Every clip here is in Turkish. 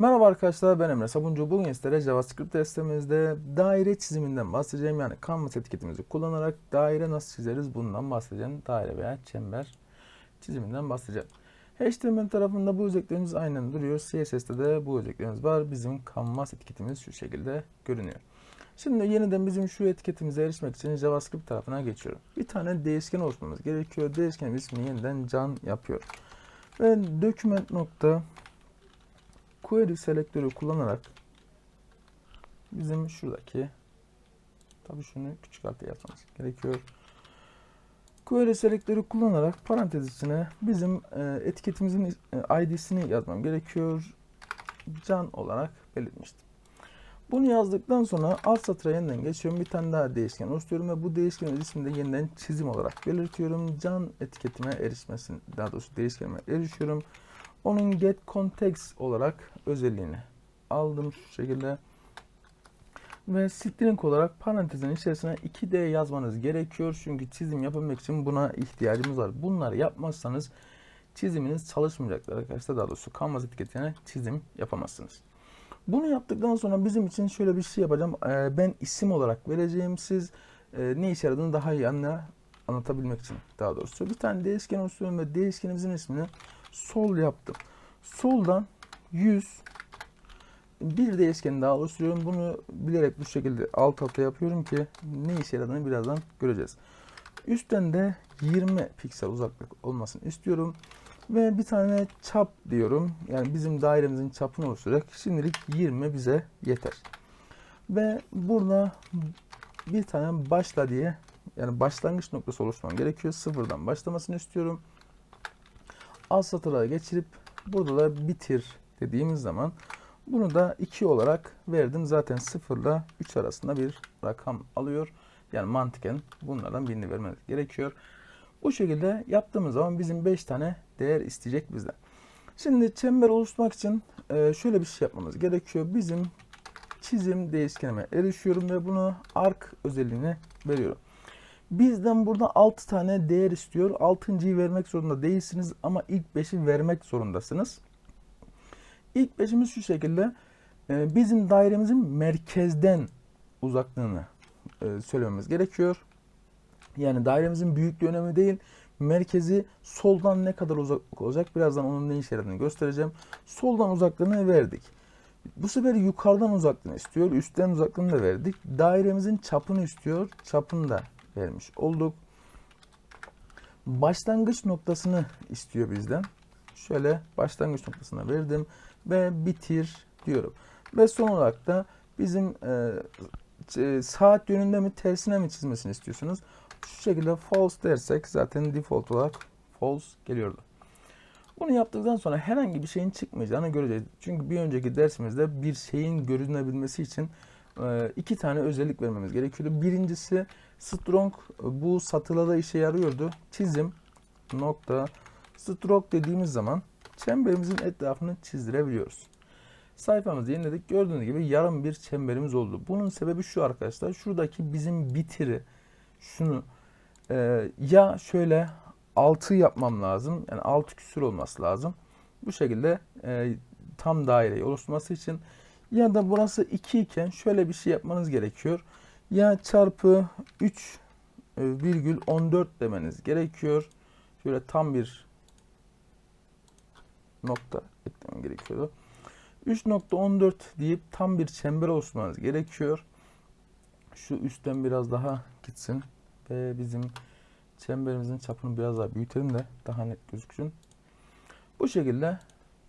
Merhaba arkadaşlar ben Emre Sabuncu. Bugün sizlere JavaScript testimizde daire çiziminden bahsedeceğim. Yani canvas etiketimizi kullanarak daire nasıl çizeriz bundan bahsedeceğim. Daire veya çember çiziminden bahsedeceğim. HTML tarafında bu özelliklerimiz aynen duruyor. CSS'te de bu özelliklerimiz var. Bizim canvas etiketimiz şu şekilde görünüyor. Şimdi yeniden bizim şu etiketimize erişmek için JavaScript tarafına geçiyorum. Bir tane değişken oluşturmamız gerekiyor. Değişkenin ismini yeniden can yapıyor. Ve document nokta query selektörü kullanarak bizim şuradaki tabii şunu küçük harfle yazmamız gerekiyor. Query selektörü kullanarak parantez içine bizim e, etiketimizin e, ID'sini yazmam gerekiyor. Can olarak belirtmiştim. Bunu yazdıktan sonra alt satıra yeniden geçiyorum. Bir tane daha değişken oluşturuyorum ve bu değişkenin ismini de yeniden çizim olarak belirtiyorum. Can etiketime erişmesin, daha doğrusu değişkenime erişiyorum. Onun get context olarak özelliğini aldım şu şekilde. Ve string olarak parantezin içerisine 2D yazmanız gerekiyor. Çünkü çizim yapabilmek için buna ihtiyacımız var. Bunları yapmazsanız çiziminiz çalışmayacaktır arkadaşlar. Daha doğrusu canvas etiketine çizim yapamazsınız. Bunu yaptıktan sonra bizim için şöyle bir şey yapacağım. Ee, ben isim olarak vereceğim. Siz e, ne işe yaradığını daha iyi anla, anlatabilmek için daha doğrusu. Bir tane değişken oluşturuyorum ve değişkenimizin ismini sol yaptım. Soldan 100 bir değişken daha oluşturuyorum. Bunu bilerek bu şekilde alt alta yapıyorum ki ne işe yaradığını birazdan göreceğiz. Üstten de 20 piksel uzaklık olmasını istiyorum. Ve bir tane çap diyorum. Yani bizim dairemizin çapını oluşturacak. Şimdilik 20 bize yeter. Ve burada bir tane başla diye yani başlangıç noktası oluşturmam gerekiyor. Sıfırdan başlamasını istiyorum. Alt satıra geçirip burada da bitir dediğimiz zaman bunu da 2 olarak verdim. Zaten 0 ile 3 arasında bir rakam alıyor. Yani mantıken bunlardan birini vermemiz gerekiyor. Bu şekilde yaptığımız zaman bizim 5 tane değer isteyecek bizden. Şimdi çember oluşturmak için e, şöyle bir şey yapmamız gerekiyor. Bizim çizim değişkenime erişiyorum ve bunu arc özelliğine veriyorum. Bizden burada 6 tane değer istiyor. 6.yı vermek zorunda değilsiniz ama ilk 5'i vermek zorundasınız. İlk 5'imiz şu şekilde. E, bizim dairemizin merkezden uzaklığını e, söylememiz gerekiyor. Yani dairemizin büyüklüğü önemli değil. Merkezi soldan ne kadar uzak olacak birazdan onun ne işe yaradığını göstereceğim. Soldan uzaklığını verdik. Bu sefer yukarıdan uzaklığını istiyor. Üstten uzaklığını da verdik. Dairemizin çapını istiyor. Çapını da vermiş olduk. Başlangıç noktasını istiyor bizden. Şöyle başlangıç noktasına verdim ve bitir diyorum. Ve son olarak da bizim e, saat yönünde mi tersine mi çizmesini istiyorsunuz? Şu şekilde false dersek zaten default olarak false geliyordu. Bunu yaptıktan sonra herhangi bir şeyin çıkmayacağını göreceğiz. Çünkü bir önceki dersimizde bir şeyin görünebilmesi için e, iki tane özellik vermemiz gerekiyordu. Birincisi strong bu satırlarda işe yarıyordu. Çizim nokta stroke dediğimiz zaman çemberimizin etrafını çizdirebiliyoruz. Sayfamızı yeniledik. Gördüğünüz gibi yarım bir çemberimiz oldu. Bunun sebebi şu arkadaşlar. Şuradaki bizim bitiri şunu e, ya şöyle 6 yapmam lazım. Yani 6 küsür olması lazım. Bu şekilde e, tam daireyi oluşturması için ya da burası 2 iken şöyle bir şey yapmanız gerekiyor. Ya çarpı 3 e, virgül 14 demeniz gerekiyor. Şöyle tam bir nokta eklemem gerekiyordu. 3.14 deyip tam bir çember oluşturmanız gerekiyor. Şu üstten biraz daha gitsin ve bizim çemberimizin çapını biraz daha büyütelim de daha net gözüksün. Bu şekilde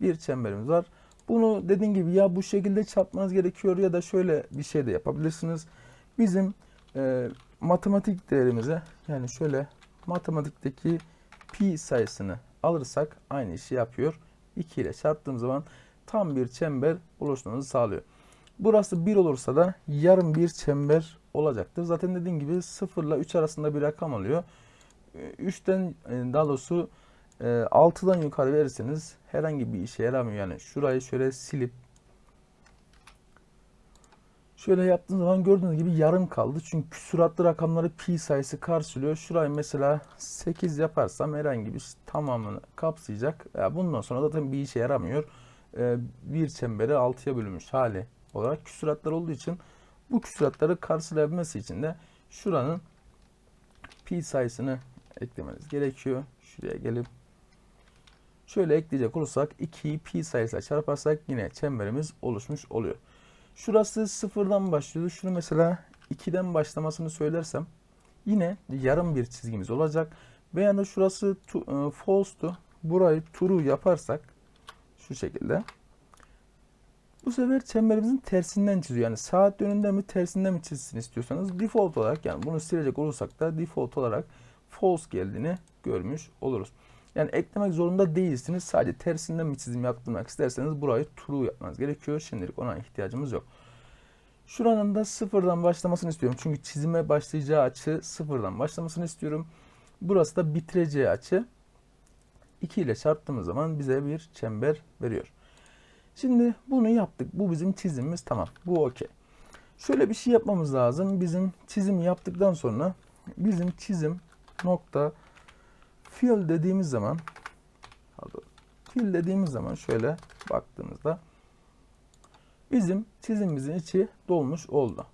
bir çemberimiz var. Bunu dediğim gibi ya bu şekilde çarpmanız gerekiyor ya da şöyle bir şey de yapabilirsiniz. Bizim e, matematik değerimize yani şöyle matematikteki pi sayısını alırsak aynı işi yapıyor. 2 ile çarptığım zaman tam bir çember oluşturmanızı sağlıyor. Burası 1 olursa da yarım bir çember olacaktır. Zaten dediğim gibi 0 ile 3 arasında bir rakam oluyor. 3'ten e, daha doğrusu 6'dan e, yukarı verirseniz herhangi bir işe yaramıyor. Yani şurayı şöyle silip şöyle yaptığınız zaman gördüğünüz gibi yarım kaldı. Çünkü küsuratlı rakamları pi sayısı karşılıyor. Şurayı mesela 8 yaparsam herhangi bir tamamını kapsayacak. Ya bundan sonra zaten bir işe yaramıyor. e, bir çemberi 6'ya bölünmüş hali olarak küsuratlar olduğu için bu küsuratları karşılayabilmesi için de şuranın pi sayısını eklemeniz gerekiyor. Şuraya gelip şöyle ekleyecek olursak 2'yi pi sayısıyla çarparsak yine çemberimiz oluşmuş oluyor. Şurası sıfırdan başlıyordu. Şunu mesela 2'den başlamasını söylersem yine yarım bir çizgimiz olacak. Veya da şurası tu, e, false'tu. Burayı true yaparsak şu şekilde. Bu sefer çemberimizin tersinden çiziyor. Yani saat yönünde mi tersinden mi çizsin istiyorsanız default olarak yani bunu silecek olursak da default olarak false geldiğini görmüş oluruz. Yani eklemek zorunda değilsiniz. Sadece tersinden bir çizim yaptırmak isterseniz burayı true yapmanız gerekiyor. Şimdilik ona ihtiyacımız yok. Şuranın da sıfırdan başlamasını istiyorum. Çünkü çizime başlayacağı açı sıfırdan başlamasını istiyorum. Burası da bitireceği açı 2 ile çarptığımız zaman bize bir çember veriyor. Şimdi bunu yaptık. Bu bizim çizimimiz tamam. Bu okey. Şöyle bir şey yapmamız lazım. Bizim çizim yaptıktan sonra bizim çizim nokta fill dediğimiz zaman pardon, fill dediğimiz zaman şöyle baktığımızda bizim çizimimizin içi dolmuş oldu.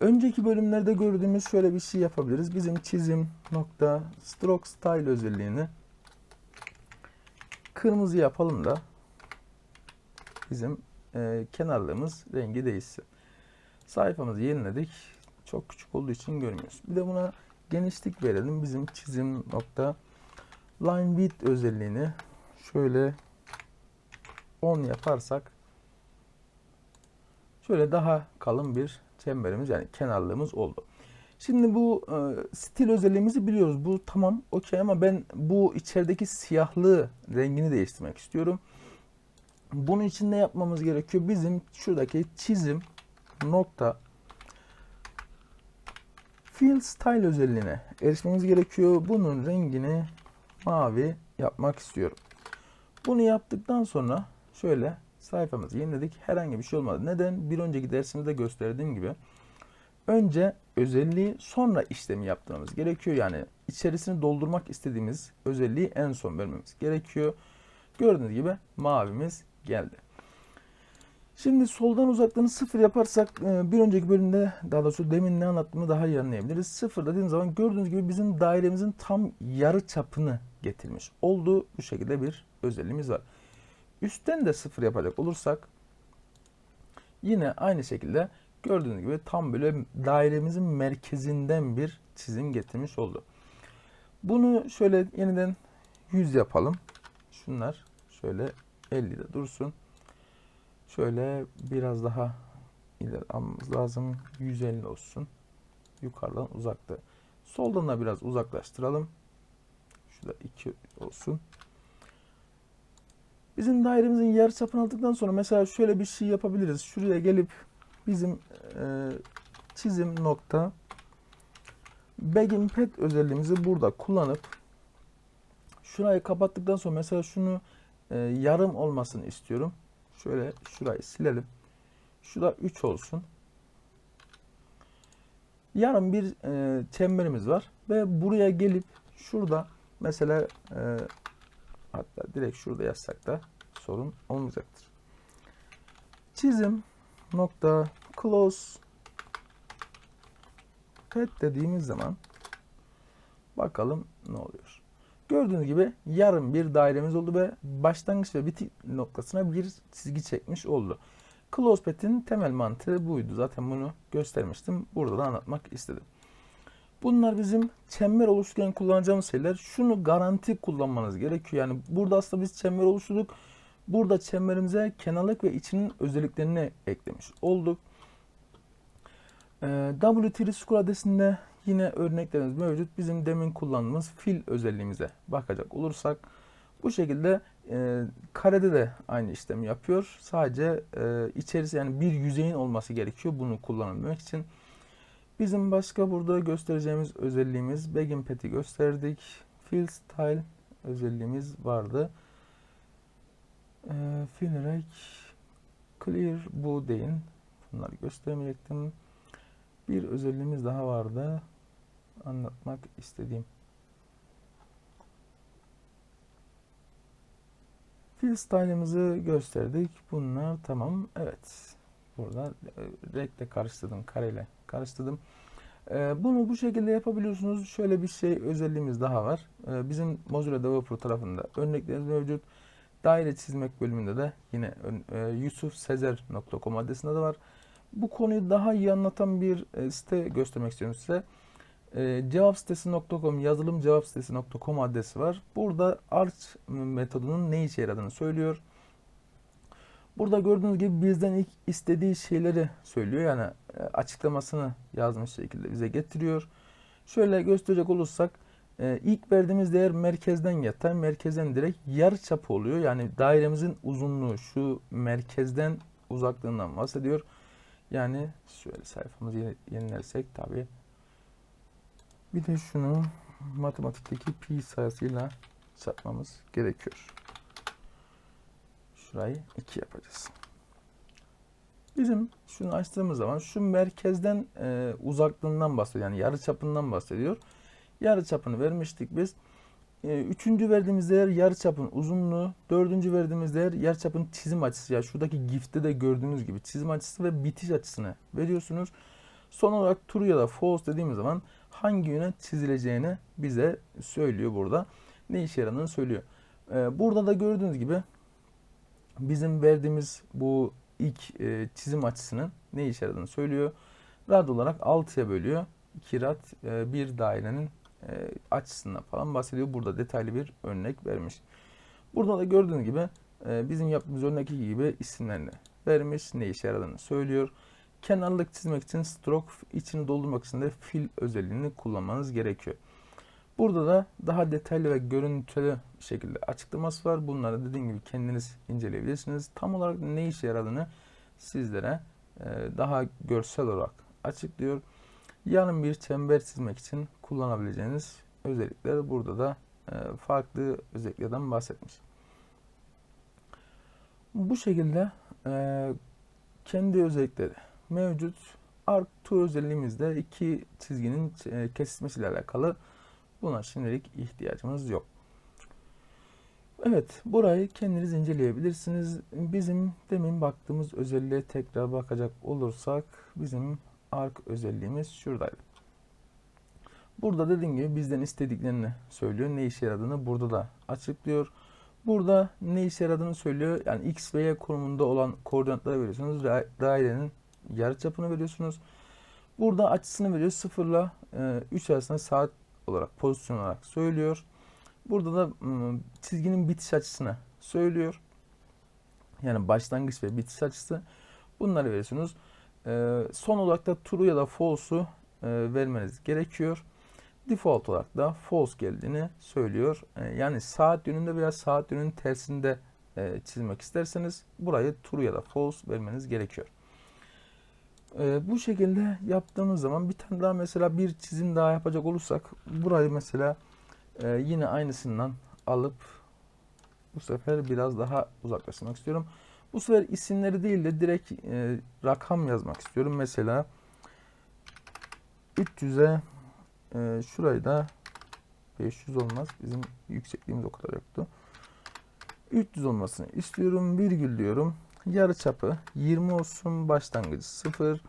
Önceki bölümlerde gördüğümüz şöyle bir şey yapabiliriz. Bizim çizim nokta stroke style özelliğini kırmızı yapalım da bizim e, kenarlığımız rengi değişsin. Sayfamızı yeniledik. Çok küçük olduğu için görmüyoruz. Bir de buna genişlik verelim. Bizim çizim nokta line width özelliğini şöyle 10 yaparsak şöyle daha kalın bir çemberimiz yani kenarlığımız oldu. Şimdi bu e, stil özelliğimizi biliyoruz. Bu tamam okey ama ben bu içerideki siyahlığı rengini değiştirmek istiyorum. Bunun için ne yapmamız gerekiyor? Bizim şuradaki çizim nokta fill style özelliğine erişmemiz gerekiyor. Bunun rengini mavi yapmak istiyorum. Bunu yaptıktan sonra şöyle sayfamızı yeniledik. Herhangi bir şey olmadı. Neden? Bir önceki dersimizde gösterdiğim gibi önce özelliği sonra işlemi yaptırmamız gerekiyor. Yani içerisini doldurmak istediğimiz özelliği en son vermemiz gerekiyor. Gördüğünüz gibi mavimiz geldi. Şimdi soldan uzaklığını sıfır yaparsak e, bir önceki bölümde daha doğrusu demin ne anlattığımı daha iyi anlayabiliriz. Sıfır dediğimiz zaman gördüğünüz gibi bizim dairemizin tam yarı çapını getirmiş olduğu bu şekilde bir özelliğimiz var. Üstten de sıfır yapacak olursak yine aynı şekilde gördüğünüz gibi tam böyle dairemizin merkezinden bir çizim getirmiş oldu. Bunu şöyle yeniden 100 yapalım. Şunlar şöyle 50'de dursun. Şöyle biraz daha ileri almamız lazım. 150 olsun. Yukarıdan uzakta. Soldan da biraz uzaklaştıralım. Şurada 2 olsun. Bizim dairemizin yarı çapını aldıktan sonra mesela şöyle bir şey yapabiliriz. Şuraya gelip bizim e, çizim nokta begin pet özelliğimizi burada kullanıp şurayı kapattıktan sonra mesela şunu e, yarım olmasını istiyorum. Şöyle şurayı silelim. Şurada 3 olsun. Yarım bir e, çemberimiz var ve buraya gelip şurada mesela e, hatta direkt şurada yazsak da sorun olmayacaktır. Çizim nokta close pet dediğimiz zaman bakalım ne oluyor. Gördüğünüz gibi yarım bir dairemiz oldu ve başlangıç ve bitik noktasına bir çizgi çekmiş oldu. Close pet'in temel mantığı buydu. Zaten bunu göstermiştim. Burada da anlatmak istedim. Bunlar bizim çember oluştururken kullanacağımız şeyler. Şunu garanti kullanmanız gerekiyor. Yani burada aslında biz çember oluşturduk. Burada çemberimize kenarlık ve içinin özelliklerini eklemiş olduk. Ee, W3 School adresinde yine örneklerimiz mevcut. Bizim demin kullandığımız fil özelliğimize bakacak olursak bu şekilde e, karede de aynı işlemi yapıyor. Sadece e, içerisi yani bir yüzeyin olması gerekiyor bunu kullanabilmek için. Bizim başka burada göstereceğimiz özelliğimiz Begin Pet'i gösterdik. Fill Style özelliğimiz vardı. E, fill Rec, Clear bu değil. Bunları göstermeyecektim. Bir özelliğimiz daha vardı. Anlatmak istediğim. Fill style'ımızı gösterdik. Bunlar tamam. Evet. Burada e, renkle karıştırdım. Kareyle karıştırdım. E, bunu bu şekilde yapabiliyorsunuz. Şöyle bir şey özelliğimiz daha var. E, bizim Mozilla Developer tarafında örneklerimiz mevcut. Daire çizmek bölümünde de yine yusufsezer.com adresinde de var. Bu konuyu daha iyi anlatan bir site göstermek istiyorum size. E, cevapsitesi.com yazılım cevapsitesi.com adresi var. Burada arch metodunun ne işe yaradığını söylüyor. Burada gördüğünüz gibi bizden ilk istediği şeyleri söylüyor. Yani e, açıklamasını yazmış şekilde bize getiriyor. Şöyle gösterecek olursak e, ilk verdiğimiz değer merkezden yatay, merkezden direkt yarı çapı oluyor. Yani dairemizin uzunluğu şu merkezden uzaklığından bahsediyor. Yani şöyle sayfamızı yeni- yenilersek tabii. Bir de şunu matematikteki pi sayısıyla çarpmamız gerekiyor. Şurayı 2 yapacağız. Bizim şunu açtığımız zaman şu merkezden e, uzaklığından bahsediyor. Yani yarı çapından bahsediyor. Yarı çapını vermiştik biz. E, üçüncü verdiğimiz değer yarı çapın uzunluğu. Dördüncü verdiğimiz değer yarı çapın çizim açısı. Ya şuradaki gifte de gördüğünüz gibi çizim açısı ve bitiş açısını veriyorsunuz. Son olarak true ya da false dediğimiz zaman hangi yöne çizileceğini bize söylüyor burada. Ne işe yaradığını söylüyor. E, burada da gördüğünüz gibi bizim verdiğimiz bu ilk e, çizim açısının ne işe yaradığını söylüyor. Rad olarak 6'ya bölüyor. 2 rad e, bir dairenin e, açısından falan bahsediyor. Burada detaylı bir örnek vermiş. Burada da gördüğünüz gibi e, bizim yaptığımız örnekteki gibi isimlerini vermiş. Ne işe yaradığını söylüyor. Kenarlık çizmek için stroke içini doldurmak için de fill özelliğini kullanmanız gerekiyor. Burada da daha detaylı ve görüntülü şekilde açıklaması var. Bunları dediğim gibi kendiniz inceleyebilirsiniz. Tam olarak ne işe yaradığını sizlere e, daha görsel olarak açıklıyor. Yarım bir çember çizmek için kullanabileceğiniz özellikler burada da e, farklı özelliklerden bahsetmiş. Bu şekilde e, kendi özellikleri mevcut. Arc to özelliğimizde iki çizginin kesişmesiyle alakalı Buna şimdilik ihtiyacımız yok. Evet, burayı kendiniz inceleyebilirsiniz. Bizim demin baktığımız özelliğe tekrar bakacak olursak bizim arc özelliğimiz şuradaydı. Burada dediğim gibi bizden istediklerini söylüyor. Ne işe yaradığını burada da açıklıyor. Burada ne işe yaradığını söylüyor. Yani x ve y konumunda olan koordinatları veriyorsunuz. Da- Dairenin yarıçapını veriyorsunuz. Burada açısını veriyor. 0 ile 3 arasında saat olarak pozisyon olarak söylüyor. Burada da ım, çizginin bitiş açısını söylüyor. Yani başlangıç ve bitiş açısı. Bunları veriyorsunuz. Son olarak da true ya da false'u vermeniz gerekiyor. Default olarak da false geldiğini söylüyor. Yani saat yönünde veya saat yönünün tersinde çizmek isterseniz burayı true ya da false vermeniz gerekiyor. Ee, bu şekilde yaptığımız zaman bir tane daha mesela bir çizim daha yapacak olursak burayı mesela e, yine aynısından alıp bu sefer biraz daha uzaklaştırmak istiyorum. Bu sefer isimleri değil de direkt e, rakam yazmak istiyorum. Mesela 300'e e, şurayı da 500 olmaz. Bizim yüksekliğimiz o kadar yoktu. 300 olmasını istiyorum. Virgül diyorum. Yarı çapı 20 olsun. Başlangıcı 0.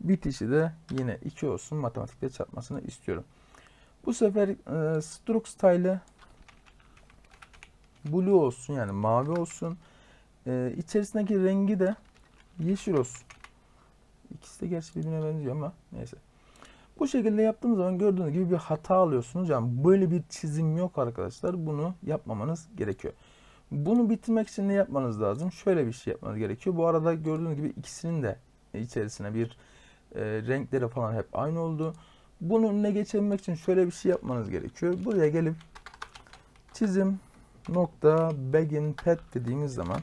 Bitişi de yine 2 olsun. Matematikte çarpmasını istiyorum. Bu sefer e, stroke style'ı blue olsun yani mavi olsun. E, içerisindeki rengi de yeşil olsun. İkisi de gerçi birbirine benziyor ama neyse. Bu şekilde yaptığınız zaman gördüğünüz gibi bir hata alıyorsunuz. Yani böyle bir çizim yok arkadaşlar. Bunu yapmamanız gerekiyor. Bunu bitirmek için ne yapmanız lazım? Şöyle bir şey yapmanız gerekiyor. Bu arada gördüğünüz gibi ikisinin de içerisine bir e, renkleri falan hep aynı oldu. Bunun önüne geçebilmek için şöyle bir şey yapmanız gerekiyor. Buraya gelip çizim nokta begin pet dediğimiz zaman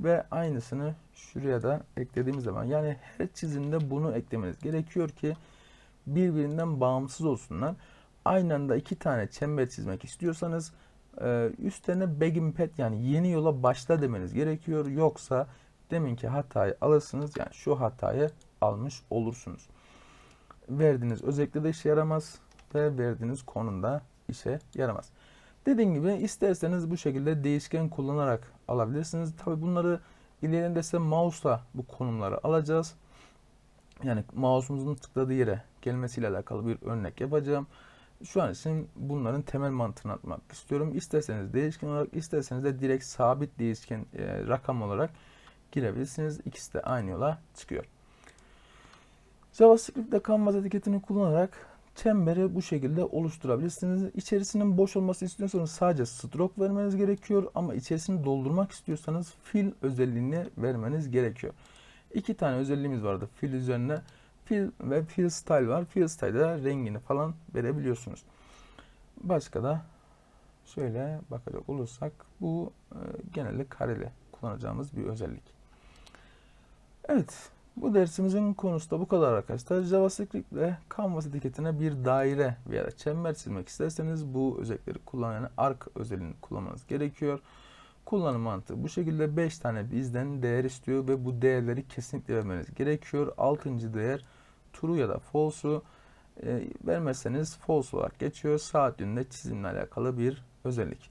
ve aynısını şuraya da eklediğimiz zaman yani her çizimde bunu eklemeniz gerekiyor ki birbirinden bağımsız olsunlar. Aynı anda iki tane çember çizmek istiyorsanız e, üstlerine begin pet yani yeni yola başla demeniz gerekiyor. Yoksa deminki hatayı alırsınız yani şu hatayı almış olursunuz. Verdiğiniz özellikle de işe yaramaz ve verdiğiniz konumda işe yaramaz. Dediğim gibi isterseniz bu şekilde değişken kullanarak alabilirsiniz. Tabi bunları ileride ise mouse'la bu konumları alacağız. Yani mouse'umuzun tıkladığı yere gelmesiyle alakalı bir örnek yapacağım. Şu an için bunların temel mantığını atmak istiyorum. İsterseniz değişken olarak, isterseniz de direkt sabit değişken e, rakam olarak girebilirsiniz. İkisi de aynı yola çıkıyor. JavaScript'te canvas etiketini kullanarak çemberi bu şekilde oluşturabilirsiniz. İçerisinin boş olması istiyorsanız sadece stroke vermeniz gerekiyor ama içerisini doldurmak istiyorsanız fill özelliğini vermeniz gerekiyor. İki tane özelliğimiz vardı fill üzerine. Fill ve fill style var. Fill style'da rengini falan verebiliyorsunuz. Başka da şöyle bakacak olursak bu e, genelde kareli kullanacağımız bir özellik. Evet, bu dersimizin konusu da bu kadar arkadaşlar. JavaScript ile Canvas etiketine bir daire veya çember çizmek isterseniz bu özellikleri kullanan arc özelliğini kullanmanız gerekiyor. Kullanım mantığı bu şekilde 5 tane bizden değer istiyor ve bu değerleri kesinlikle vermeniz gerekiyor. 6. değer true ya da false'u e, vermezseniz false olarak geçiyor. Saat yönünde çizimle alakalı bir özellik.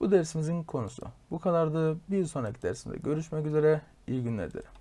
Bu dersimizin konusu bu kadardı. Bir sonraki dersimde görüşmek üzere. İyi günler dilerim.